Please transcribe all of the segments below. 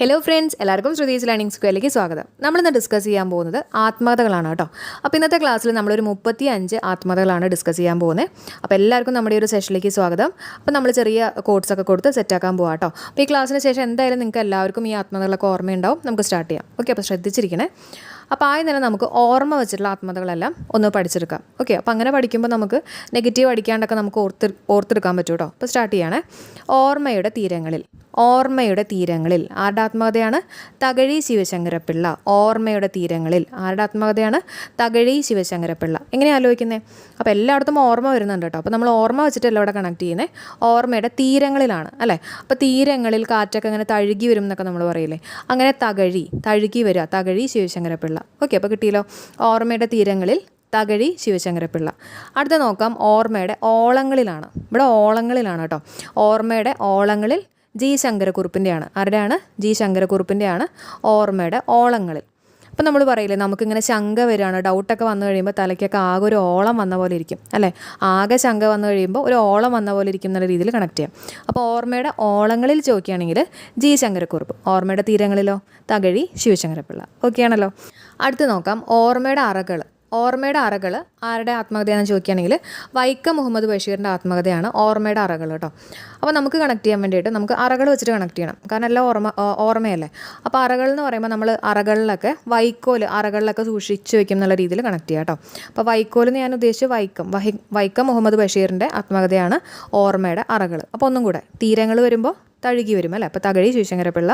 Hello friends എല്ലാവർക്കും Shruthi's learning സ്ക്വയറിലേക്ക് സ്വാഗതം. നമ്മളിന്ന് ഡിസ്കസ് ചെയ്യാൻ പോകുന്നത് ആത്മകഥകളാണ് കേട്ടോ. അപ്പോൾ ഇന്നത്തെ ക്ലാസ്സിൽ നമ്മളൊരു മുപ്പത്തി അഞ്ച് ആത്മകഥകളാണ് ഡിസ്കസ് ചെയ്യാൻ പോകുന്നത് അപ്പോൾ എല്ലാവർക്കും നമ്മുടെ ഒരു സെഷനിലേക്ക് സ്വാഗതം. അപ്പോൾ നമ്മൾ ചെറിയ കോഡ്സൊക്കെ കൊടുത്ത് സെറ്റാക്കാൻ പോകാം കേട്ടോ. അപ്പോൾ ഈ ക്ലാസ്സിന് ശേഷം എന്തായാലും നിങ്ങൾക്ക് എല്ലാവർക്കും ഈ ആത്മകഥകളൊക്കെ ഓർമ്മയുണ്ടാവും. നമുക്ക് സ്റ്റാർട്ട് ചെയ്യാം. ഓക്കെ അപ്പോൾ ശ്രദ്ധിച്ചിരിക്കണേ. അപ്പോൾ ആയി തന്നെ നമുക്ക് ഓർമ്മ വെച്ചിട്ടുള്ള ആത്മകഥകളെല്ലാം ഒന്ന് പഠിച്ചെടുക്കാം. ഓക്കെ അപ്പോൾ അങ്ങനെ പഠിക്കുമ്പോൾ നമുക്ക് നെഗറ്റീവ് അടിക്കാണ്ടൊക്കെ നമുക്ക് ഓർത്ത് ഓർത്തെടുക്കാൻ പറ്റും കേട്ടോ. അപ്പോൾ സ്റ്റാർട്ട് ചെയ്യണേ. ഓർമ്മയുടെ തീരങ്ങളിൽ. ഓർമ്മയുടെ തീരങ്ങളിൽ. ആരുടെ ആത്മകഥയാണ് തകഴി ശിവശങ്കരപ്പിള്ള. ഓർമ്മയുടെ തീരങ്ങളിൽ. ആരുടെ ആത്മകഥയാണ് തകഴി ശിവശങ്കരപ്പിള്ള. എങ്ങനെ ആലോചിക്കുന്നത് അപ്പോൾ എല്ലായിടത്തും ഓർമ്മ വരുന്നുണ്ട് കേട്ടോ. അപ്പോൾ നമ്മൾ ഓർമ്മ വെച്ചിട്ടല്ല ഇവിടെ കണക്ട് ചെയ്യുന്നത് ഓർമ്മയുടെ തീരങ്ങളിലാണ് അല്ലേ? അപ്പോൾ തീരങ്ങളിൽ കാറ്റൊക്കെ അങ്ങനെ തഴുകി വരും എന്നൊക്കെ നമ്മൾ പറയില്ലേ? അങ്ങനെ തകഴി തഴുകി വരിക തകഴി ശിവശങ്കരപ്പിള്ള. ഓക്കെ അപ്പോൾ കിട്ടിയല്ലോ. ഓർമ്മയുടെ തീരങ്ങളിൽ തകഴി ശിവശങ്കരപ്പിള്ള. അടുത്ത നോക്കാം ഓർമ്മയുടെ ഓളങ്ങളിലാണ്. ഇവിടെ ഓളങ്ങളിലാണ് കേട്ടോ. ഓർമ്മയുടെ ഓളങ്ങളിൽ ജി ശങ്കരക്കുറുപ്പിന്റെയാണ്. ആരുടെയാണ്? ജി ശങ്കരക്കുറുപ്പിന്റെയാണ് ഓർമ്മയുടെ ഓളങ്ങളിൽ. അപ്പം നമ്മൾ പറയില്ലേ നമുക്കിങ്ങനെ ശങ്ക വരികയാണ്. ഡൗട്ടൊക്കെ വന്നു കഴിയുമ്പോൾ തലയ്ക്കൊക്കെ ആകെ ഒരു ഓളം വന്ന പോലെ ഇരിക്കും അല്ലേ? ആകെ ശങ്ക വന്നു കഴിയുമ്പോൾ ഒരു ഓളം വന്ന പോലെ ഇരിക്കും എന്നുള്ള രീതിയിൽ കണക്ട് ചെയ്യാം. അപ്പോൾ ഓർമ്മയുടെ ഓളങ്ങളിൽ ചോദിക്കുകയാണെങ്കിൽ ജി ശങ്കരക്കുറുപ്പ്. ഓർമ്മയുടെ തീരങ്ങളിലോ? തകഴി ശിവശങ്കരപ്പിള്ള. ഓക്കെ ആണല്ലോ അടുത്ത് നോക്കാം ഓർമ്മയുടെ അറകൾ ഓർമ്മയുടെ അറകൾ ആരുടെ ആത്മകഥയാണെന്ന് ചോദിക്കുകയാണെങ്കിൽ വൈക്കം മുഹമ്മദ് ബഷീറിന്റെ ആത്മകഥയാണ് ഓർമ്മയുടെ അറകൾ കേട്ടോ. അപ്പോൾ നമുക്ക് കണക്ട് ചെയ്യാൻ വേണ്ടിയിട്ട് നമുക്ക് അറകൾ വെച്ചിട്ട് കണക്ട് ചെയ്യണം. കാരണം എല്ലാം ഓർമ്മ ഓർമ്മയല്ലേ? അപ്പോൾ അറകൾ എന്ന് പറയുമ്പോൾ നമ്മൾ അറകളിലൊക്കെ വൈക്കോൽ അറകളിലൊക്കെ സൂക്ഷിച്ച് വെക്കും എന്നുള്ള രീതിയിൽ കണക്ട് ചെയ്യാം കേട്ടോ. അപ്പോൾ വൈക്കോൽ എന്ന് ഞാൻ ഉദ്ദേശിച്ച് വൈക്കം. വൈക്കം മുഹമ്മദ് ബഷീറിന്റെ ആത്മകഥയാണ് ഓർമ്മയുടെ അറകൾ. അപ്പോൾ ഒന്നും കൂടെ തീരങ്ങൾ വരുമ്പോൾ തഴുകി വരും അല്ലേ? അപ്പോൾ തകഴി ശിവശങ്കരപ്പിള്ള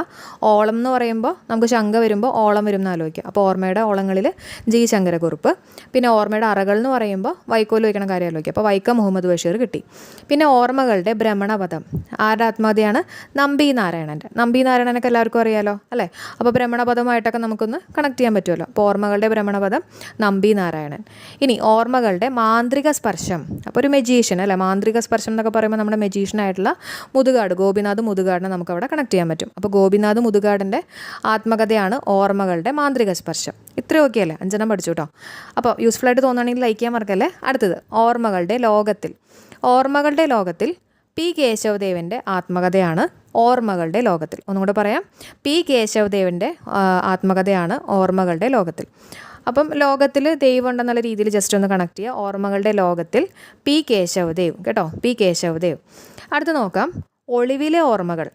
ഓളം എന്ന് പറയുമ്പോൾ നമുക്ക് ശങ്ക വരുമ്പോൾ ഓളം വരും എന്ന് ആലോചിക്കാം. അപ്പോൾ ഓർമ്മയുടെ ഓളങ്ങളിൽ ജി ശങ്കരക്കുറുപ്പ് പിന്നെ ഓർമ്മയുടെ അറകൾ എന്ന് പറയുമ്പോൾ വൈക്കോൽ വയ്ക്കണ കാര്യം ആലോചിക്കുക അപ്പോൾ വൈക്കം മുഹമ്മദ് ബഷീർ കിട്ടി. പിന്നെ ഓർമ്മകളുടെ ഭ്രമണപഥം. ആരുടെ ആത്മഹത്യയാണ് നമ്പി നാരായണന്റെ നമ്പി നാരായണനൊക്കെ എല്ലാവർക്കും അറിയാലോ അല്ലേ? അപ്പോൾ ഭ്രമണപഥമായിട്ടൊക്കെ നമുക്കൊന്ന് കണക്ട് ചെയ്യാൻ പറ്റുമല്ലോ. അപ്പോൾ ഓർമ്മകളുടെ ഭ്രമണപഥം നമ്പി നാരായണൻ. ഇനി ഓർമ്മകളുടെ മാന്ത്രിക സ്പർശം. അപ്പോൾ ഒരു മെജീഷ്യൻ അല്ലേ? മാന്ത്രിക സ്പർശം എന്നൊക്കെ പറയുമ്പോൾ നമ്മുടെ മെജീഷ്യനായിട്ടുള്ള മുതുകാട് ഗോപിനാഥ് മുതുകാടിനെ നമുക്കവിടെ കണക്ട് ചെയ്യാൻ പറ്റും. അപ്പോൾ ഗോപിനാഥ് മുതുകാടിന്റെ ആത്മകഥയാണ് ഓർമ്മകളുടെ മാന്ത്രിക സ്പർശം. ഇത്രയൊക്കെ അല്ലേ? അഞ്ചെണ്ണം പഠിച്ചു കേട്ടോ അപ്പോൾ യൂസ്ഫുൾ ആയിട്ട് തോന്നുകയാണെങ്കിൽ ലൈക്ക് ചെയ്യാൻ മറക്കല്ലേ? അടുത്തത് ഓർമ്മകളുടെ ലോകത്തിൽ. ഓർമ്മകളുടെ ലോകത്തിൽ പി കേശവദേവന്റെ ആത്മകഥയാണ് ഓർമ്മകളുടെ ലോകത്തിൽ. ഒന്നും കൂടെ പറയാം. പി കേശവദേവന്റെ ആത്മകഥയാണ് ഓർമ്മകളുടെ ലോകത്തിൽ. അപ്പം ലോകത്തിൽ ദൈവം ഉണ്ടെന്നുള്ള രീതിയിൽ ജസ്റ്റ് ഒന്ന് കണക്ട് ചെയ്യുക. ഓർമ്മകളുടെ ലോകത്തിൽ പി കേശവദേവ്. കേട്ടോ? പി കേശവദേവ്. അടുത്ത് നോക്കാം. ഒളിവിലെ ഓർമ്മകൾ.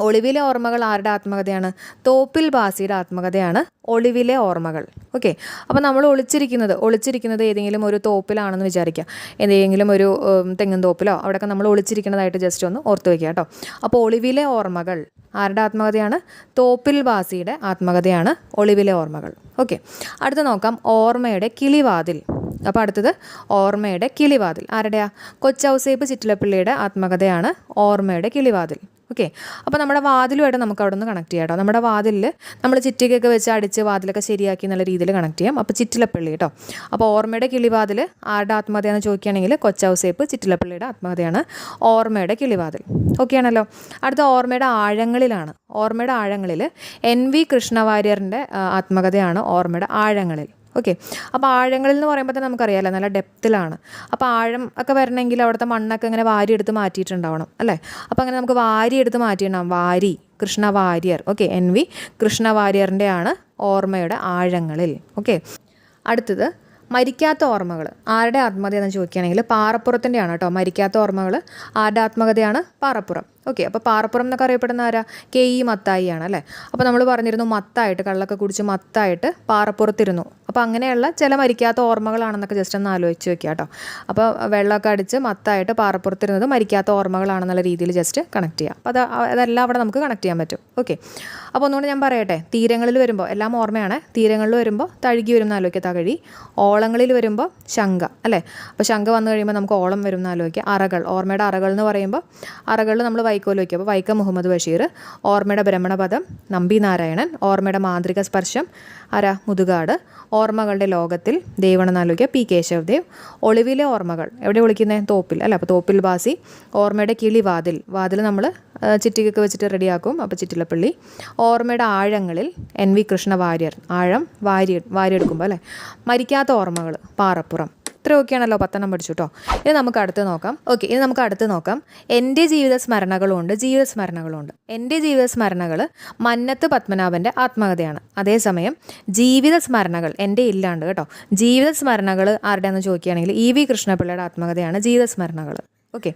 ഒളിവിലെ ഓർമ്മകൾ ആരുടെ ആത്മകഥയാണ്? തോപ്പിൽ ബാസിയുടെ ആത്മകഥയാണ് ഒളിവിലെ ഓർമ്മകൾ. ഓക്കെ. അപ്പോൾ നമ്മൾ ഒളിച്ചിരിക്കുന്നത് ഒളിച്ചിരിക്കുന്നത് ഏതെങ്കിലും ഒരു തോപ്പിലാണെന്ന് വിചാരിക്കുക. ഏതെങ്കിലും ഒരു തെങ്ങും തോപ്പിലോ അവിടെയൊക്കെ നമ്മൾ ഒളിച്ചിരിക്കുന്നതായിട്ട് ജസ്റ്റ് ഒന്ന് ഓർത്ത് വയ്ക്കുക കേട്ടോ. അപ്പോൾ ഒളിവിലെ ഓർമ്മകൾ ആരുടെ ആത്മകഥയാണ്? തോപ്പിൽ ബാസിയുടെ ആത്മകഥയാണ് ഒളിവിലെ ഓർമ്മകൾ. ഓക്കെ. അടുത്ത് നോക്കാം. ഓർമ്മയുടെ കിളിവാതിൽ. അപ്പോൾ അടുത്തത് ഓർമ്മയുടെ കിളിവാതിൽ. ആരുടെയാ? കൊച്ചൗസേപ്പ് ചിറ്റിലപ്പിള്ളിയുടെ ആത്മകഥയാണ് ഓർമ്മയുടെ കിളിവാതിൽ. ഓക്കെ. അപ്പോൾ നമ്മുടെ വാതിലുമായിട്ട് നമുക്ക് അവിടെ നിന്ന് കണക്ട് ചെയ്യാം കേട്ടോ. നമ്മുടെ വാതിലിൽ നമ്മൾ ചിറ്റിക്കൊക്കെ വെച്ച് അടിച്ച് വാതിലൊക്കെ ശരിയാക്കി എന്നുള്ള രീതിയിൽ കണക്ട് ചെയ്യാം. അപ്പോൾ ചിറ്റിലപ്പള്ളി കേട്ടോ. അപ്പോൾ ഓർമ്മയുടെ കിളിവാതിൽ ആരുടെ ആത്മകഥയാണെന്ന് ചോദിക്കുകയാണെങ്കിൽ കൊച്ചൗസേപ്പ് ചിറ്റിലപ്പള്ളിയുടെ ആത്മകഥയാണ് ഓർമ്മയുടെ കിളിവാതിൽ. ഓക്കെ ആണല്ലോ. അടുത്ത ഓർമ്മയുടെ ആഴങ്ങളിലാണ്. ഓർമ്മയുടെ ആഴങ്ങളിൽ എൻ വി കൃഷ്ണവാര്യറിന്റെ ആത്മകഥയാണ് ഓർമ്മയുടെ ആഴങ്ങളിൽ. ഓക്കെ അപ്പോൾ ആഴങ്ങളിൽ എന്ന് പറയുമ്പോൾ തന്നെ നമുക്കറിയാമല്ലോ നല്ല ഡെപ്തിലാണ് അപ്പോൾ ആഴം ഒക്കെ വരണമെങ്കിൽ അവിടുത്തെ മണ്ണൊക്കെ ഇങ്ങനെ വാരിയെടുത്ത് മാറ്റിയിട്ടുണ്ടാവണം അല്ലേ? അപ്പോൾ അങ്ങനെ നമുക്ക് വാരിയെടുത്ത് മാറ്റിയിട്ടുണ്ടാവും. വാരി Krishna Warrier. Okay N V Krishna വാര്യറിന്റെയാണ് ഓർമ്മയുടെ ആഴങ്ങളിൽ. ഓക്കെ അടുത്തത് മരിക്കാത്ത ഓർമ്മകൾ ആരുടെ ആത്മകഥയെന്ന് ചോദിക്കുകയാണെങ്കിൽ പാറപ്പുറത്തിന്റെയാണ് കേട്ടോ. മരിക്കാത്ത ഓർമ്മകൾ ആരുടെ ആത്മകഥയാണ് പാറപ്പുറം. ഓക്കെ അപ്പോൾ പാറപ്പുറം എന്നൊക്കെ അറിയപ്പെടുന്ന ആരാ? കെ ഇ മത്തായി ആണ് അല്ലേ? അപ്പോൾ നമ്മൾ പറഞ്ഞിരുന്നു മത്തായിട്ട് കള്ളൊക്കെ കുടിച്ച് മത്തായിട്ട് പാറപ്പുറത്തിരുന്നു. അപ്പോൾ അങ്ങനെയുള്ള ചില മരിക്കാത്ത ഓർമ്മകളാണെന്നൊക്കെ ജസ്റ്റ് ഒന്ന് ആലോചിച്ച് വെക്കുക കേട്ടോ അപ്പോൾ വെള്ളമൊക്കെ അടിച്ച് മത്തായിട്ട് പാറപ്പുറത്തിരുന്നത് മരിക്കാത്ത ഓർമ്മകളാണെന്നുള്ള രീതിയിൽ ജസ്റ്റ് കണക്ട് ചെയ്യാം. അപ്പോൾ അത് അതെല്ലാം അവിടെ നമുക്ക് കണക്ട് ചെയ്യാൻ പറ്റും. ഓക്കെ അപ്പോൾ ഒന്നുകൂടി ഞാൻ പറയട്ടെ തീരങ്ങളിൽ വരുമ്പോൾ എല്ലാം ഓർമ്മയാണ് തീരങ്ങളിൽ വരുമ്പോൾ തഴുകി വരും എന്ന് കഴി ഓളങ്ങളിൽ വരുമ്പോൾ ശങ്ക അല്ലേ? അപ്പോൾ ശങ്ക വന്നു കഴിയുമ്പോൾ നമുക്ക് ഓളം വരും എന്നാലോചിക്കുക അറകൾ ഓർമ്മയുടെ അറകൾ എന്ന് പറയുമ്പോൾ അറകളിൽ നമ്മൾ വൈക്കോൽ വയ്ക്കും. അപ്പോൾ വൈക്കം മുഹമ്മദ് ബഷീർ ഓർമ്മയുടെ ഭ്രമണപദം നമ്പി നാരായണൻ ഓർമ്മയുടെ മാന്ത്രിക സ്പർശം അര മുതുകാട് ഓർമ്മകളുടെ ലോകത്തിൽ ദൈവണെന്നാലോചിക്കുക പി കേശവദേവ്. ഒളിവിലെ ഓർമ്മകൾ. എവിടെ വിളിക്കുന്നത് തോപ്പിൽ. അല്ല? അപ്പോൾ തോപ്പിൽ ബാസി ഓർമ്മയുടെ കിളി വാതിൽ. വാതിൽ നമ്മൾ ചിറ്റികൊക്കെ വെച്ചിട്ട് റെഡിയാക്കും. അപ്പോൾ ചിറ്റിലപ്പള്ളി. ഓർമ്മയുടെ ആഴങ്ങളിൽ എൻ വി കൃഷ്ണ വാര്യർ ആഴം വാരി വാരിയെടുക്കുമ്പോൾ അല്ലേ? മരിക്കാത്ത ഓർമ്മകൾ പാറപ്പുറം. ഇത്ര ഓക്കെയാണല്ലോ പത്തെണ്ണം പഠിച്ചു കേട്ടോ ഇനി നമുക്ക് അടുത്ത് നോക്കാം. ഓക്കെ ഇനി നമുക്ക് അടുത്ത് നോക്കാം. എന്റെ ജീവിത സ്മരണകളുണ്ട് ജീവിത സ്മരണകളുണ്ട്. എന്റെ ജീവിത സ്മരണകൾ മന്നത്ത് പത്മനാഭന്റെ ആത്മകഥയാണ്. അതേസമയം ജീവിത സ്മരണകൾ എന്റെ ഇല്ലാണ്ട് കേട്ടോ. ജീവിത സ്മരണകൾ ആരുടെയാണെന്ന് ചോദിക്കുകയാണെങ്കിൽ ഇ വി കൃഷ്ണപിള്ളയുടെ ആത്മകഥയാണ് ജീവിത സ്മരണകൾ ഓക്കെ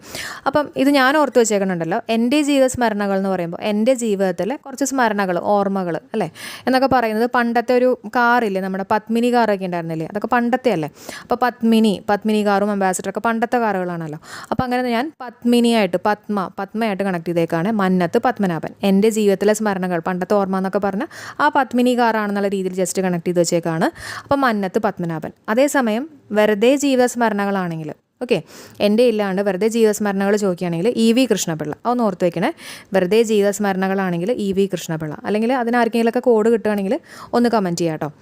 അപ്പം ഇത് ഞാൻ ഓർത്ത് വെച്ചേക്കുന്നുണ്ടല്ലോ എന്റെ ജീവിത സ്മരണകൾ എന്ന് പറയുമ്പോൾ എന്റെ ജീവിതത്തിലെ കുറച്ച് സ്മരണകൾ ഓർമ്മകൾ അല്ലേ? എന്നൊക്കെ പറയുന്നത് പണ്ടത്തെ ഒരു കാറില്ലേ നമ്മുടെ പത്മിനി കാറൊക്കെ ഉണ്ടായിരുന്നില്ലേ? അതൊക്കെ പണ്ടത്തെ അല്ലേ? അപ്പോൾ പത്മിനി പത്മിനി കാറും അംബാസിഡറൊക്കെ പണ്ടത്തെ കാറുകളാണല്ലോ. അപ്പോൾ അങ്ങനെ ഞാൻ പത്മിനിയായിട്ട് പത്മ പത്മയായിട്ട് കണക്ട് ചെയ്തേക്കാണ് മന്നത്ത് പത്മനാഭൻ. എന്റെ ജീവിതത്തിലെ സ്മരണകൾ പണ്ടത്തെ ഓർമ്മ എന്നൊക്കെ പറഞ്ഞാൽ ആ പത്മിനി കാറാണെന്നുള്ള രീതിയിൽ ജസ്റ്റ് കണക്ട് ചെയ്ത് വെച്ചേക്കാണ്. അപ്പം മന്നത്ത് പത്മനാഭൻ. അതേസമയം വെറുതെ ജീവിത സ്മരണകളാണെങ്കിൽ ഓക്കെ. എന്റെ ഇല്ലാണ്ട് വെറുതെ ജീവിതസ്മരണകൾ ചോദിക്കുകയാണെങ്കിൽ ഇ വി കൃഷ്ണപിള്ള. അതൊന്ന് ഓർത്ത് വെക്കണേ. വെറുതെ ജീവിതസ്മരണകളാണെങ്കിൽ ഇ വി കൃഷ്ണപിള്ള. അല്ലെങ്കിൽ അതിനാർക്കെങ്കിലുമൊക്കെ കോഡ് കിട്ടുകയാണെങ്കിൽ ഒന്ന് കമന്റ് ചെയ്യാം കേട്ടോ.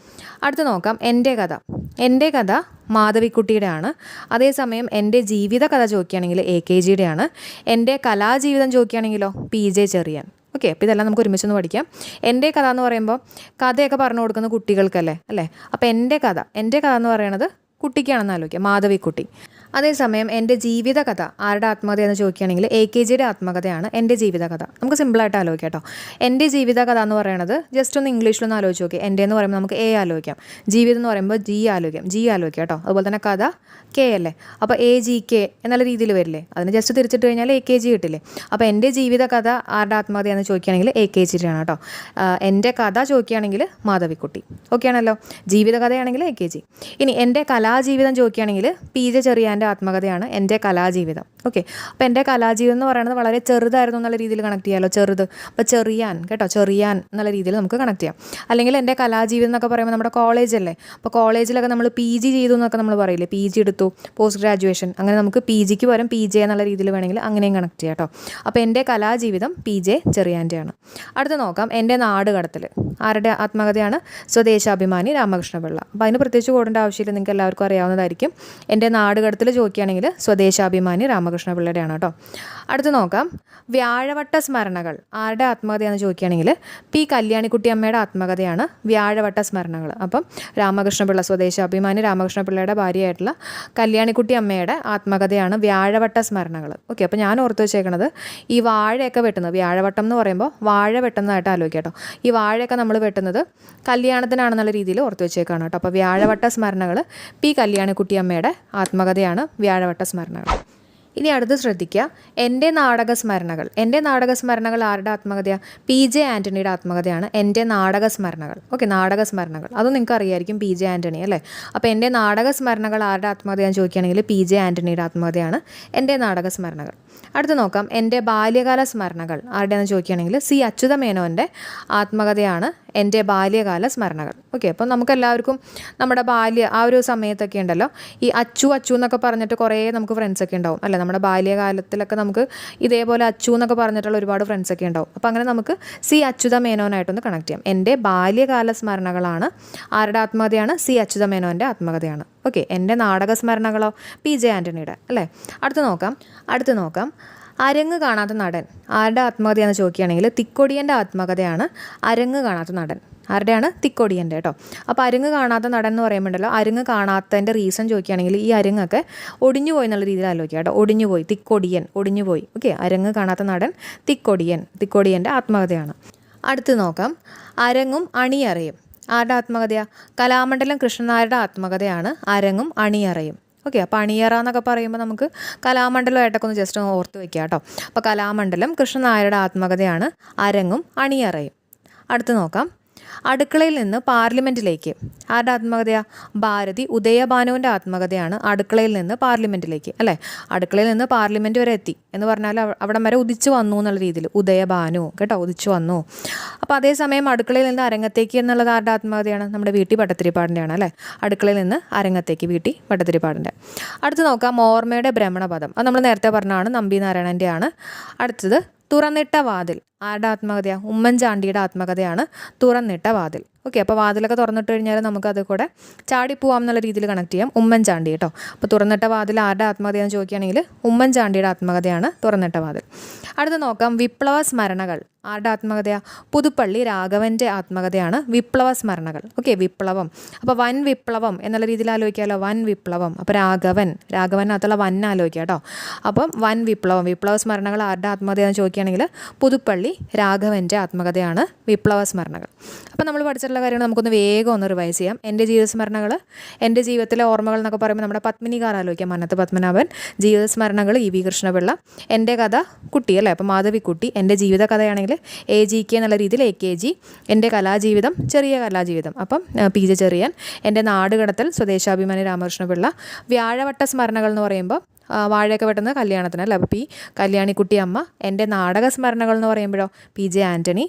അടുത്ത് നോക്കാം. എന്റെ കഥ. എന്റെ കഥ മാധവിക്കുട്ടിയുടെ ആണ് അതേസമയം എന്റെ ജീവിത കഥ ചോദിക്കുകയാണെങ്കിൽ എ കെ ജിയുടെ ആണ് എന്റെ കലാജീവിതം ചോദിക്കുകയാണെങ്കിലോ പി ജെ ചെറിയാൻ. ഓക്കെ. അപ്പോൾ ഇതെല്ലാം നമുക്ക് ഒരുമിച്ചൊന്ന് പഠിക്കാം. എന്റെ കഥ എന്ന് പറയുമ്പോൾ കഥയൊക്കെ പറഞ്ഞു കൊടുക്കുന്ന കുട്ടികൾക്കല്ലേ? അല്ലേ? അപ്പോൾ എന്റെ കഥ. എന്റെ കഥ എന്ന് പറയുന്നത് കുട്ടിക്കാണെന്ന് ആലോചിക്കുക മാധവിക്കുട്ടി. അതേസമയം എന്റെ ജീവിതകഥ ആരുടെ ആത്മകഥ എന്ന് ചോദിക്കുകയാണെങ്കിൽ എ കെ ജിയുടെ ആത്മകഥയാണ് എന്റെ ജീവിതകഥ. നമുക്ക് സിമ്പിളായിട്ട് ആലോചിക്കാം കേട്ടോ. എന്റെ ജീവിതകഥ എന്ന് പറയുന്നത് ജസ്റ്റ് ഒന്ന് ഇംഗ്ലീഷിലൊന്ന് ആലോചിച്ച് നോക്കി. എന്റെ എന്ന് പറയുമ്പോൾ നമുക്ക് എ ആലോചിക്കാം. ജീവിതം എന്ന് പറയുമ്പോൾ ജി ആലോചിക്കാം. ജി ആലോചിക്കാം കേട്ടോ. അതുപോലെ തന്നെ കഥ കെ അല്ലേ? അപ്പോൾ എ ജി കെ എന്നുള്ള രീതിയിൽ വരില്ലേ? അതിന് ജസ്റ്റ് തിരിച്ചിട്ട് കഴിഞ്ഞാൽ എ കെ ജി കിട്ടില്ലേ? അപ്പോൾ എന്റെ ജീവിതകഥ ആരുടെ ആത്മകഥ എന്ന് ചോദിക്കുകയാണെങ്കിൽ എ കെ ജിയുടെ ആണ് കേട്ടോ. എന്റെ കഥ ചോദിക്കുകയാണെങ്കിൽ മാധവിക്കുട്ടി. ഓക്കെ ആണല്ലോ? ജീവിതകഥയാണെങ്കിൽ എ കെ ജി. ഇനി എന്റെ കലാജീവിതം ചോദിക്കുകയാണെങ്കിൽ പി ജെ ചെറിയാന്റെ ആത്മകഥയാണ് എന്റെ കലാജീവിതം. ഓക്കെ. അപ്പോൾ എന്റെ കലാജീവിതം എന്ന് പറയുന്നത് വളരെ ചെറുതായിരുന്നു എന്നുള്ള രീതിയിൽ കണക്ട് ചെയ്യാമല്ലോ ചെറുത്. അപ്പോൾ ചെറിയാൻ കേട്ടോ? ചെറിയാൻ എന്നുള്ള രീതിയിൽ നമുക്ക് കണക്ട് ചെയ്യാം. അല്ലെങ്കിൽ എന്റെ കലാജീവിതം എന്നൊക്കെ പറയുമ്പോൾ നമ്മുടെ കോളേജ് അല്ലേ? അപ്പോൾ കോളേജിലൊക്കെ നമ്മൾ പി ജി ചെയ്തു എന്നൊക്കെ നമ്മൾ പറയില്ലേ? പി ജി എടുത്തു പോസ്റ്റ് ഗ്രാജുവേഷൻ അങ്ങനെ നമുക്ക് പി ജിക്ക് പകരം പി ജെ എന്നുള്ള രീതിയിൽ വേണമെങ്കിൽ അങ്ങനെയും കണക്ട് ചെയ്യാം കേട്ടോ. അപ്പോൾ എന്റെ കലാജീവിതം പി ജെ ചെറിയാന്റെയാണ്. അടുത്ത് നോക്കാം. എന്റെ നാട് കടത്തിൽ. ആരുടെ ആത്മകഥയാണ്? സ്വദേശാഭിമാനി രാമകൃഷ്ണപിള്ള. അപ്പോൾ അതിന് പ്രത്യേകിച്ച് കൂടേണ്ട ആവശ്യമില്ല. നിങ്ങൾക്ക് എല്ലാവർക്കും അറിയാവുന്നതായിരിക്കും. എന്റെ നാട് കടത്തൽ ചോദിക്കുകയാണെങ്കിൽ സ്വദേശാഭിമാനി രാമകൃഷ്ണ പിള്ളയുടെയാണ് കേട്ടോ. അടുത്ത് നോക്കാം. വ്യാഴവട്ട സ്മരണകൾ. ആരുടെ ആത്മകഥയാണെന്ന് ചോദിക്കുകയാണെങ്കിൽ പി കല്യാണിക്കുട്ടി അമ്മയുടെ ആത്മകഥയാണ് വ്യാഴവട്ട സ്മരണകൾ. അപ്പം രാമകൃഷ്ണപിള്ള സ്വദേശാഭിമാനി രാമകൃഷ്ണപിള്ളയുടെ ഭാര്യയായിട്ടുള്ള കല്യാണിക്കുട്ടി അമ്മയുടെ ആത്മകഥയാണ് വ്യാഴവട്ട സ്മരണകൾ. ഓക്കെ അപ്പോൾ ഞാൻ ഓർത്ത് വെച്ചേക്കണത് ഈ വാഴയൊക്കെ വെട്ടുന്നത് വ്യാഴവട്ടം എന്ന് പറയുമ്പോൾ വാഴ വെട്ടുന്നതായിട്ട് ആലോചിക്കാം കേട്ടോ. ഈ വാഴയൊക്കെ നമ്മൾ വെട്ടുന്നത് കല്യാണത്തിനാണെന്നുള്ള രീതിയിൽ ഓർത്ത് വെച്ചേക്കാണ് കേട്ടോ. അപ്പോൾ വ്യാഴവട്ട സ്മരണകൾ പി കല്യാണിക്കുട്ടി അമ്മയുടെ ആത്മകഥയാണ് വ്യാഴവട്ട സ്മരണകൾ. ഇനി അടുത്ത് ശ്രദ്ധിക്കുക എന്റെ നാടക സ്മരണകൾ. എന്റെ നാടക സ്മരണകൾ ആരുടെ ആത്മകഥയാണ് പി ജെ ആന്റണിയുടെ ആത്മകഥയാണ് എന്റെ നാടക സ്മരണകൾ. ഓക്കെ നാടക സ്മരണകൾ. അത് നിങ്ങൾക്ക് അറിയായിരിക്കും പി ജെ ആന്റണി അല്ലേ? അപ്പോൾ എന്റെ നാടക സ്മരണകൾ ആരുടെ ആത്മകഥയാണെന്ന് ചോദിക്കുകയാണെങ്കിൽ പി ജെ ആന്റണിയുടെ ആത്മകഥയാണ് എന്റെ നാടക സ്മരണകൾ. അടുത്ത് നോക്കാം. എന്റെ ബാല്യകാല സ്മരണകൾ. ആരുടെയെന്ന് ചോദിക്കുകയാണെങ്കിൽ സി അച്യുത മേനോന്റെ ആത്മകഥയാണ് എന്റെ ബാല്യകാല സ്മരണകൾ. ഓക്കെ അപ്പം നമുക്കെല്ലാവർക്കും നമ്മുടെ ബാല്യ ആ ഒരു സമയത്തൊക്കെ ഉണ്ടല്ലോ ഈ അച്ചു അച്ചു എന്നൊക്കെ പറഞ്ഞിട്ട് കുറേ നമുക്ക് ഫ്രണ്ട്സൊക്കെ ഉണ്ടാവും. അല്ലേ? നമ്മുടെ ബാല്യകാലത്തിലൊക്കെ നമുക്ക് ഇതേപോലെ അച്ചു എന്നൊക്കെ പറഞ്ഞിട്ടുള്ള ഒരുപാട് ഫ്രണ്ട്സൊക്കെ ഉണ്ടാവും. അപ്പോൾ അങ്ങനെ നമുക്ക് സി അച്യുത മേനോനായിട്ടൊന്ന് കണക്ട് ചെയ്യാം. എന്റെ ബാല്യകാല സ്മരണകളാണ് ആരുടെ ആത്മകഥയാണ്? സി അച്യുത മേനോന്റെ ആത്മകഥയാണ്. ഓക്കെ എന്റെ നാടക സ്മരണകളോ പി. ജെ. ആന്റണിയുടെ അല്ലേ? അടുത്ത് നോക്കാം അടുത്ത് നോക്കാം. അരങ്ങ് കാണാത്ത നടൻ. ആരുടെ ആത്മകഥയാണെന്ന് ചോദിക്കുകയാണെങ്കിൽ തിക്കൊടിയന്റെ ആത്മകഥയാണ് അരങ്ങ് കാണാത്ത നടൻ. ആരുടെയാണ്? തിക്കൊടിയന്റെ കേട്ടോ. അപ്പോൾ അരങ്ങ് കാണാത്ത നടൻ എന്ന് പറയുമ്പോഴല്ലോ അരങ്ങ് കാണാത്തതിന്റെ റീസൺ ചോദിക്കുകയാണെങ്കിൽ ഈ അരങ്ങൊക്കെ ഒടിഞ്ഞു പോയി എന്നുള്ള രീതിയിൽ ആലോചിക്കുക കേട്ടോ. ഒടിഞ്ഞു പോയി തിക്കൊടിയൻ ഒടിഞ്ഞു പോയി. ഓക്കെ അരങ്ങ് കാണാത്ത നടൻ തിക്കൊടിയൻ തിക്കൊടിയന്റെ ആത്മകഥയാണ്. അടുത്ത് നോക്കാം അരങ്ങും അണിയറയും. ആരുടെ ആത്മകഥയാണ് കലാമണ്ഡലം കൃഷ്ണനായരുടെ ആത്മകഥയാണ് അരങ്ങും അണിയറയും. ഓക്കെ അപ്പോൾ അണിയറ എന്നൊക്കെ പറയുമ്പോൾ നമുക്ക് കലാമണ്ഡലമായിട്ടൊക്കെ ഒന്ന് ജസ്റ്റ് ഒന്ന് ഓർത്ത് വയ്ക്കുക കേട്ടോ അപ്പോൾ കലാമണ്ഡലം കൃഷ്ണനായരുടെ ആത്മകഥയാണ് അരങ്ങും അണിയറയും. അടുത്ത് നോക്കാം. അടുക്കളയിൽ നിന്ന് പാർലമെന്റിലേക്ക് ആരുടെ ആത്മകഥയാ? ഭാരതി ഉദയഭാനുവിന്റെ ആത്മകഥയാണ് അടുക്കളയിൽ നിന്ന് പാർലമെന്റിലേക്ക് അല്ലേ? അടുക്കളയിൽ നിന്ന് പാർലമെന്റ് വരെ എത്തി. എന്ന് പറഞ്ഞാൽ അവ- അവിടം വരെ ഉദിച്ചു വന്നു എന്നുള്ള രീതിയിൽ ഉദയഭാനു. കേട്ടോ ഉദിച്ചു വന്നു. അപ്പോൾ അതേസമയം അടുക്കളയിൽ നിന്ന് അരങ്ങത്തേക്ക് എന്നുള്ളത് ആരുടെ ആത്മകഥയാണ്? നമ്മുടെ വീട്ടി പട്ടത്തിരിപ്പാടിന്റെയാണ് അല്ലേ? അടുക്കളയിൽ നിന്ന് അരങ്ങത്തേക്ക് വീട്ടി പട്ടത്തിരിപ്പാടിന്റെ അടുത്ത് നോക്കാം ഓർമ്മയുടെ ഭ്രമണപഥം. അത് നമ്മൾ നേരത്തെ പറഞ്ഞാണ് നമ്പി നാരായണന്റെയാണ് അടുത്തത് തുറന്നിട്ട വാതിൽ. ആരുടെ ആത്മകഥയാണ് ഉമ്മൻചാണ്ടിയുടെ ആത്മകഥയാണ് തുറന്നിട്ട വാതിൽ. ഓക്കെ അപ്പോൾ വാതിലൊക്കെ തുറന്നിട്ട് കഴിഞ്ഞാൽ നമുക്കത് കൂടെ ചാടിപ്പോവാം എന്നുള്ള രീതിയിൽ കണക്ട് ചെയ്യാം. ഉമ്മൻചാണ്ടി കേട്ടോ അപ്പോൾ തുറന്നിട്ട വാതിൽ ആരുടെ ആത്മകഥയെന്ന് ചോദിക്കുകയാണെങ്കിൽ ഉമ്മൻചാണ്ടിയുടെ ആത്മകഥയാണ് തുറന്നിട്ട വാതിൽ. അടുത്ത് നോക്കാം വിപ്ലവ സ്മരണകൾ. ആരുടെ ആത്മകഥയാണ് പുതുപ്പള്ളി രാഘവന്റെ ആത്മകഥയാണ് വിപ്ലവ സ്മരണകൾ. ഓക്കെ വിപ്ലവം. അപ്പോൾ വൻ വിപ്ലവം എന്നുള്ള രീതിയിൽ ആലോചിക്കാമല്ലോ വൻ വിപ്ലവം. അപ്പോൾ രാഘവൻ. രാഘവനകത്തുള്ള വൻ ആലോചിക്കുക കേട്ടോ അപ്പം വൻ വിപ്ലവം. വിപ്ലവ സ്മരണകൾ ആരുടെ ആത്മകഥയാണെന്ന് ചോദിക്കുകയാണെങ്കിൽ പുതുപ്പള്ളി രാഘവന്റെ ആത്മകഥയാണ് വിപ്ലവ സ്മരണകൾ. അപ്പോൾ നമ്മൾ പഠിച്ചിട്ടുള്ള കാര്യങ്ങൾ നമുക്കൊന്ന് വേഗം ഒന്ന് റിവൈസ് ചെയ്യാം. എന്റെ ജീവിതസ്മരണകൾ എന്റെ ജീവിതത്തിലെ ഓർമ്മകൾ എന്നൊക്കെ പറയുമ്പോൾ നമ്മുടെ പത്മിനി കാർ ആലോചിക്കാം. മന്നത്ത് പത്മനാഭൻ ജീവിതസ്മരണകൾ ഇ വി കൃഷ്ണപിള്ള എന്റെ കഥ കുട്ടി അല്ലേ? അപ്പോൾ മാധവിക്കുട്ടി എന്റെ ജീവിത കഥയാണെങ്കിൽ എ ജി കെ എന്നുള്ള രീതിയിൽ എ കെ ജി എന്റെ കലാജീവിതം ചെറിയ കലാജീവിതം. അപ്പം പി ജെ ചെറിയൻ എന്റെ നാടുകടത്തൽ സ്വദേശാഭിമാനി രാമകൃഷ്ണപിള്ള വ്യാഴവട്ട സ്മരണകൾ എന്ന് പറയുമ്പോൾ വാഴയൊക്കെ വെട്ടുന്നത് കല്യാണത്തിന് അല്ലേ? അപ്പോൾ പി കല്യാണിക്കുട്ടി അമ്മ എന്റെ നാടക സ്മരണകൾ എന്ന് പറയുമ്പോഴോ പി ജെ ആന്റണി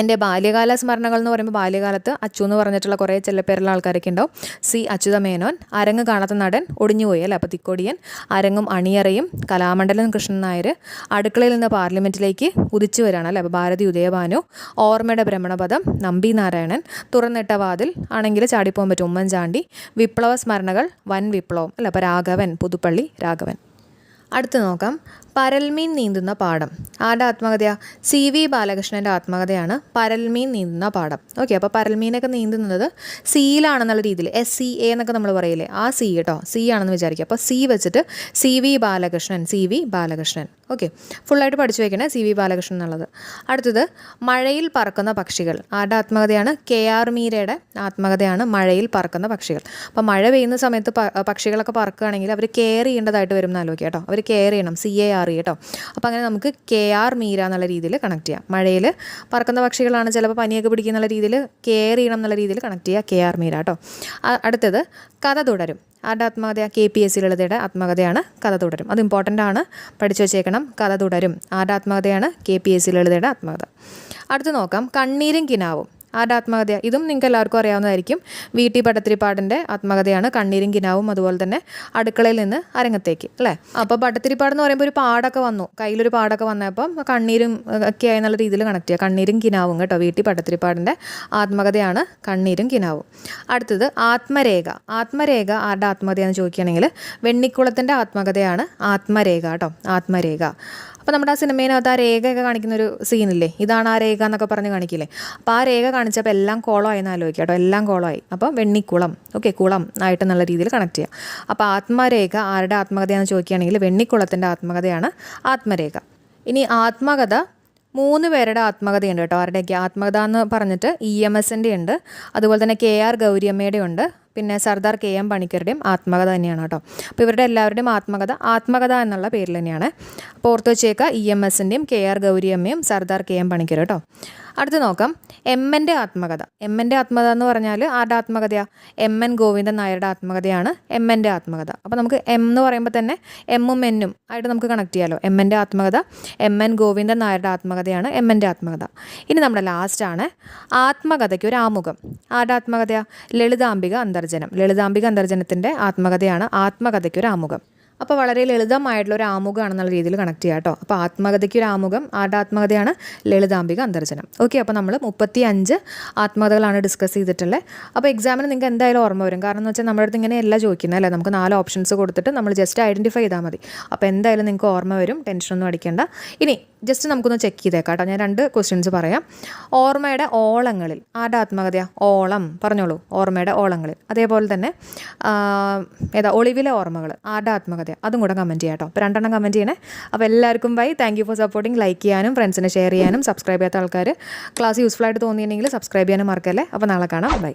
എന്റെ ബാല്യകാല സ്മരണകൾ എന്ന് പറയുമ്പോൾ ബാല്യകാലത്ത് അച്ചു എന്ന് പറഞ്ഞിട്ടുള്ള കുറേ ചില ചെല്ലപ്പേരുള്ള ആൾക്കാരൊക്കെ ഉണ്ടാവും. സി അച്യുത മേനോൻ അരങ്ങ് കാണാത്ത നടൻ ഒടിഞ്ഞുപോയി അല്ലേ? അപ്പോൾ തിക്കോടിയൻ അരങ്ങും അണിയറയും കലാമണ്ഡലം കൃഷ്ണൻ നായർ അടുക്കളയിൽ നിന്ന് പാർലമെന്റിലേക്ക് ഉദിച്ചു വരികയാണ് അല്ലേ? അപ്പോൾ ഭാരതി ഉദയഭാനു ഓർമ്മയുടെ ഭ്രമണപഥം നമ്പി നാരായണൻ തുറന്നിട്ട വാതിൽ ആണെങ്കിൽ ചാടിപ്പോകാൻ പറ്റും ഉമ്മൻചാണ്ടി വിപ്ലവ സ്മരണകൾ വൻ വിപ്ലവം അല്ലേ? അപ്പോൾ രാഘവൻ പുതുപ്പള്ളി രാഘവൻ. അടുത്ത് നോക്കാം. പരൽമീൻ നീന്തുന്ന പാഠം. ആരുടെ ആത്മകഥയ? സി വി ബാലകൃഷ്ണന്റെ ആത്മകഥയാണ് പരൽമീൻ നീന്തുന്ന പാഠം. ഓക്കെ അപ്പോൾ പരൽമീനൊക്കെ നീന്തുന്നത് സിയിലാണെന്നുള്ള രീതിയിൽ എസ് സി എ എന്നൊക്കെ നമ്മൾ പറയില്ലേ? ആ സി കേട്ടോ സി ആണെന്ന് വിചാരിക്കുക. അപ്പോൾ സി വെച്ചിട്ട് C V Balakrishnan C V Balakrishnan. Okay ഫുള്ളായിട്ട് പഠിച്ചു വയ്ക്കണേ സി വി ബാലകൃഷ്ണൻ എന്നുള്ളത്. അടുത്തത് മഴയിൽ പറക്കുന്ന പക്ഷികൾ. ആരുടെ ആത്മകഥയാണ്? കെ ആർ മീരയുടെ ആത്മകഥയാണ് മഴയിൽ പറക്കുന്ന പക്ഷികൾ. അപ്പോൾ മഴ പെയ്യുന്ന സമയത്ത് പക്ഷികളൊക്കെ പറക്കുകയാണെങ്കിൽ അവർ കെയർ ചെയ്യേണ്ടതായിട്ട് വരും എന്ന് ആലോചിക്കുക കേട്ടോ. അവർ കെയർ ചെയ്യണം. സി എ ആർ ഇ കേട്ടോ. അപ്പോൾ അങ്ങനെ നമുക്ക് കെ ആർ മീര എന്നുള്ള രീതിയിൽ കണക്ട് ചെയ്യാം. മഴയിൽ പറക്കുന്ന പക്ഷികളാണ് ചിലപ്പോൾ പനിയൊക്കെ പിടിക്കുന്ന രീതിയിൽ കെയർ ചെയ്യണം എന്നുള്ള രീതിയിൽ കണക്ട് ചെയ്യുക കെ ആർ മീര കേട്ടോ. അടുത്തത് കഥ തുടരും. ആരുടെ ആത്മകഥ കെ പി എസ് സി ലളിതയുടെ ആത്മകഥയാണ് കഥ തുടരും. അത് ഇമ്പോർട്ടന്റ് ആണ്. പഠിച്ചു വച്ചേക്കണം. കഥ തുടരും. ആരുടെ ആത്മകഥയാണ്? കെ പി എസ് സി ലളിതയുടെ ആത്മകഥ. അടുത്ത് നോക്കാം. കണ്ണീരും കിനാവും. ആരുടെ ആത്മകഥ ഇതും നിങ്ങൾക്ക് എല്ലാവർക്കും അറിയാവുന്നതായിരിക്കും. വി ടി പടത്തിരിപ്പാടിന്റെ ആത്മകഥയാണ് കണ്ണീരും കിനാവും അതുപോലെ തന്നെ അടുക്കളയിൽ നിന്ന് അരങ്ങത്തേക്ക് അല്ലേ? അപ്പോൾ പടത്തിരിപ്പാട് എന്ന് പറയുമ്പോൾ ഒരു പാടൊക്കെ വന്നു. കയ്യിലൊരു പാടൊക്കെ വന്നപ്പം കണ്ണീരും ഒക്കെ ആയി നല്ല രീതിയിൽ കണക്ട് ചെയ്യുക. കണ്ണീരും കിനാവും കേട്ടോ വി ടി പടത്തിരിപ്പാടിന്റെ ആത്മകഥയാണ് കണ്ണീരും കിനാവും. അടുത്തത് ആത്മരേഖ. ആത്മരേഖ ആരുടെ ആത്മകഥയാണെന്ന് ചോദിക്കുകയാണെങ്കിൽ വെണ്ണിക്കുളത്തിന്റെ ആത്മകഥയാണ് ആത്മരേഖ കേട്ടോ. ആത്മരേഖ. അപ്പോൾ നമ്മുടെ ആ സിനിമയിനകത്ത് ആ രേഖയൊക്കെ കാണിക്കുന്ന ഒരു സീനില്ലേ? ഇതാണ് ആ രേഖ എന്നൊക്കെ പറഞ്ഞ് കാണിക്കില്ലേ? അപ്പോൾ ആ രേഖ കാണിച്ചപ്പോൾ എല്ലാം കോളമായി എന്ന് ആലോചിക്കുക കേട്ടോ. എല്ലാം കോളമായി. അപ്പോൾ വെണ്ണിക്കുളം. ഓക്കെ കുളം ആയിട്ട് നല്ല രീതിയിൽ കണക്ട് ചെയ്യാം. അപ്പോൾ ആത്മരേഖ ആരുടെ ആത്മകഥയാണെന്ന് ചോദിക്കുകയാണെങ്കിൽ വെണ്ണിക്കുളത്തിന്റെ ആത്മകഥയാണ് ആത്മരേഖ. ഇനി ആത്മകഥ മൂന്ന് പേരുടെ ആത്മകഥയുണ്ട് കേട്ടോ. ആരുടെയൊക്കെ ആത്മകഥ എന്ന് പറഞ്ഞിട്ട് ഇ എം എസിന്റെ ഉണ്ട്. അതുപോലെ തന്നെ കെ ആർ ഗൗരിയമ്മയുടെ ഉണ്ട്. പിന്നെ സർദാർ കെ എം പണിക്കരുടെയും ആത്മകഥ തന്നെയാണ് കേട്ടോ. അപ്പോൾ ഇവരുടെ എല്ലാവരുടെയും ആത്മകഥ ആത്മകഥ എന്നുള്ള പേരിൽ തന്നെയാണ്. അപ്പോൾ ഓർത്ത് വെച്ചേക്കുക ഇ എം എസിന്റെയും കെ ആർ ഗൗരിയമ്മയും സർദാർ കെ എം പണിക്കർ കേട്ടോ. അടുത്ത് നോക്കാം. എം എന്റെ ആത്മകഥ. എം എന്റെ ആത്മകഥ എന്ന് പറഞ്ഞാൽ ആരുടെ ആത്മകഥയാണ് എം എൻ ഗോവിന്ദൻ നായരുടെ ആത്മകഥയാണ് എം എന്റെ ആത്മകഥ. അപ്പോൾ നമുക്ക് എം എന്ന് പറയുമ്പോൾ തന്നെ എമ്മും എന്നും ആയിട്ട് നമുക്ക് കണക്ട് ചെയ്യാമല്ലോ എം എന്റെ ആത്മകഥ എം എൻ ഗോവിന്ദൻ നായരുടെ ആത്മകഥയാണ് എം എന്റെ ആത്മകഥ. ഇനി നമ്മുടെ ലാസ്റ്റാണ് ആത്മകഥയ്ക്ക് ഒരു ആമുഖം. ആരുടെ ആത്മകഥയാണ് ലളിതാംബിക അന്തർജനം. ലളിതാംബിക അന്തർജനത്തിന്റെ ആത്മകഥയാണ് ആത്മകഥയ്ക്ക് ഒരു ആമുഖം. അപ്പോൾ വളരെ ലളിതമായിട്ടുള്ള ഒരു ആമുഖമാണെന്നുള്ള രീതിയിൽ കണക്ട് ചെയ്യാം കേട്ടോ. അപ്പോൾ ആത്മകഥയ്ക്ക് ഒരു ആമുഖം ആരുടെ ആത്മകഥയാണ്? ലളിതാംബിക അന്തർജനം ഓക്കെ അപ്പോൾ നമ്മൾ മുപ്പത്തി അഞ്ച് ആത്മകഥകളാണ് ഡിസ്കസ് ചെയ്തിട്ടുള്ളത് അപ്പോൾ എക്സാമിന് നിങ്ങൾക്ക് എന്തായാലും ഓർമ്മ വരും. കാരണം എന്ന് വെച്ചാൽ നമ്മുടെ അടുത്ത് ഇങ്ങനെയല്ല ചോദിക്കുന്നത് അല്ലേ? നമുക്ക് നാല് ഓപ്ഷൻസ് കൊടുത്തിട്ട് നമ്മൾ ജസ്റ്റ് ഐഡന്റിഫൈ ചെയ്താൽ മതി. അപ്പോൾ എന്തായാലും നിങ്ങൾക്ക് ഓർമ്മ വരും ടെൻഷനൊന്നും അടിക്കേണ്ട. ഇനി ജസ്റ്റ് നമുക്കൊന്ന് ചെക്ക് ചെയ്തേക്കാം കേട്ടോ ഞാൻ രണ്ട് ക്വസ്റ്റ്യൻസ് പറയാം. ഓർമ്മയുടെ ഓളങ്ങളിൽ ആരുടെ ആത്മകഥയാണ് ഓളം പറഞ്ഞോളൂ. ഓർമ്മയുടെ ഓളങ്ങളിൽ. അതേപോലെ തന്നെ ഏതാ ഒളിവിലെ ഓർമ്മകൾ ആരുടെ ആത്മകഥ അതും കൂടെ കമന്റ് ചെയ്യാം കേട്ടോ അപ്പോൾ രണ്ടെണ്ണം കമന്റ് ചെയ്യണേ. അപ്പോൾ എല്ലാവർക്കും bye thank you for supporting like ചെയ്യാനും ഫ്രണ്ട്സിനെ ഷെയർ ചെയ്യാനും സബ്സ്ക്രൈബ് ചെയ്യാത്ത ആൾക്കാർ ക്ലാസ് യൂസ്ഫുൾ ആയിട്ട് തോന്നിയിട്ടുണ്ടെങ്കിൽ സബ്സ്ക്രൈബ് ചെയ്യാനും മറക്കല്ലേ? അപ്പോൾ നാളെ കാണാം. ബൈ